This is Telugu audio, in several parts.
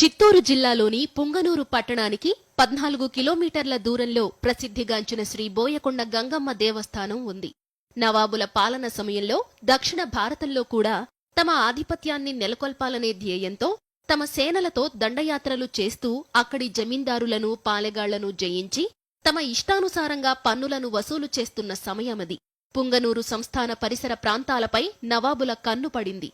చిత్తూరు జిల్లాలోని పుంగనూరు పట్టణానికి పద్నాలుగు కిలోమీటర్ల దూరంలో ప్రసిద్ధిగాంచిన శ్రీ బోయకొండ గంగమ్మ దేవస్థానం ఉంది. నవాబుల పాలన సమయంలో దక్షిణ భారతంలో కూడా తమ ఆధిపత్యాన్ని నెలకొల్పాలనే ధ్యేయంతో తమ సేనలతో దండయాత్రలు చేస్తూ అక్కడి జమీందారులను పాలెగాళ్ళను జయించి తమ ఇష్టానుసారంగా పన్నులను వసూలు చేస్తున్న సమయమది. పుంగనూరు సంస్థాన పరిసర ప్రాంతాలపై నవాబుల కన్ను పడింది.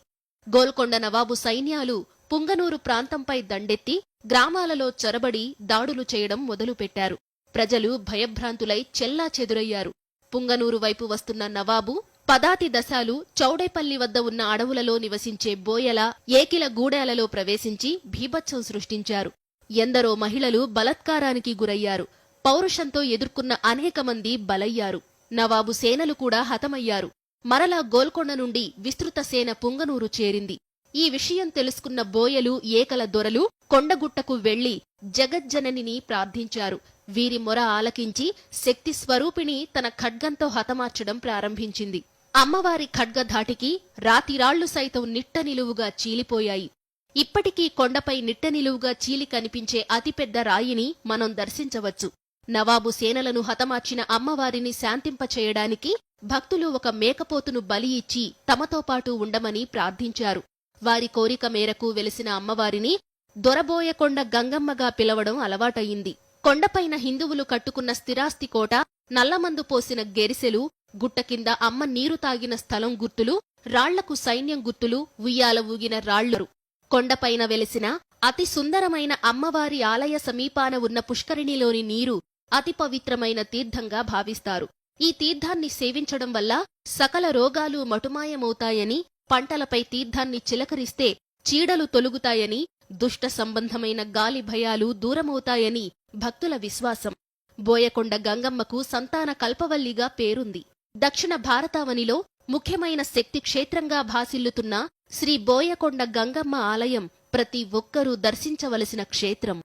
గోల్కొండ నవాబు సైన్యాలు పుంగనూరు ప్రాంతంపై దండెత్తి గ్రామాలలో చొరబడి దాడులు చేయడం మొదలుపెట్టారు. ప్రజలు భయభ్రాంతులై చెల్లా చెదురయ్యారు. పుంగనూరు వైపు వస్తున్న నవాబు పదాతి దశాలు చౌడేపల్లి వద్ద ఉన్న అడవులలో నివసించే బోయల ఏకిల గూడేలలో ప్రవేశించి భీభత్సం సృష్టించారు. ఎందరో మహిళలు బలత్కారానికి గురయ్యారు. పౌరుషంతో ఎదుర్కొన్న అనేక మంది బలయ్యారు. నవాబు సేనలు కూడా హతమయ్యారు. మరలా గోల్కొండ నుండి విస్తృత సేన పుంగనూరు చేరింది. ఈ విషయం తెలుసుకున్న బోయలు ఏకల దొరలు కొండగుట్టకు వెళ్ళి జగజ్జననిని ప్రార్థించారు. వీరి మొర ఆలకించి శక్తి స్వరూపిణి తన ఖడ్గంతో హతమార్చడం ప్రారంభించింది. అమ్మవారి ఖడ్గధాటికి రాతిరాళ్ళు సైతం నిట్ట నిలువుగా చీలిపోయాయి. ఇప్పటికీ కొండపై నిట్ట నిలువుగా చీలి కనిపించే అతిపెద్ద రాయిని మనం దర్శించవచ్చు. నవాబు సేనలను హతమార్చిన అమ్మవారిని శాంతింపచేయడానికి భక్తులు ఒక మేకపోతును బలి ఇచ్చి తమతో పాటు ఉండమని ప్రార్థించారు. వారి కోరిక మేరకు వెలిసిన అమ్మవారిని దొరబోయకొండ గంగమ్మగా పిలవడం అలవాటయింది. కొండపైన హిందువులు కట్టుకున్న స్థిరాస్తి కోట నల్లమందు పోసిన గెరిసెలు గుట్ట కింద అమ్మ నీరు తాగిన స్థలం గుర్తులు రాళ్ళకు సైన్యం గుర్తులు ఉయ్యాల ఊగిన రాళ్ళరు కొండపైన వెలిసిన అతి సుందరమైన అమ్మవారి ఆలయ సమీపాన ఉన్న పుష్కరిణిలోని నీరు అతి పవిత్రమైన తీర్థంగా భావిస్తారు. ఈ తీర్థాన్ని సేవించడం వల్ల సకల రోగాలు మటుమాయమవుతాయని పంటలపై తీర్థాన్ని చిలకరిస్తే చీడలు తొలుగుతాయని దుష్ట సంబంధమైన గాలి భయాలు దూరమవుతాయని భక్తుల విశ్వాసం. బోయకొండ గంగమ్మకు సంతాన కల్పవల్లిగా పేరుంది. దక్షిణ భారతావనిలో ముఖ్యమైన శక్తి క్షేత్రంగా భాసిల్లుతున్న శ్రీ బోయకొండ గంగమ్మ ఆలయం ప్రతి ఒక్కరూ దర్శించవలసిన క్షేత్రం.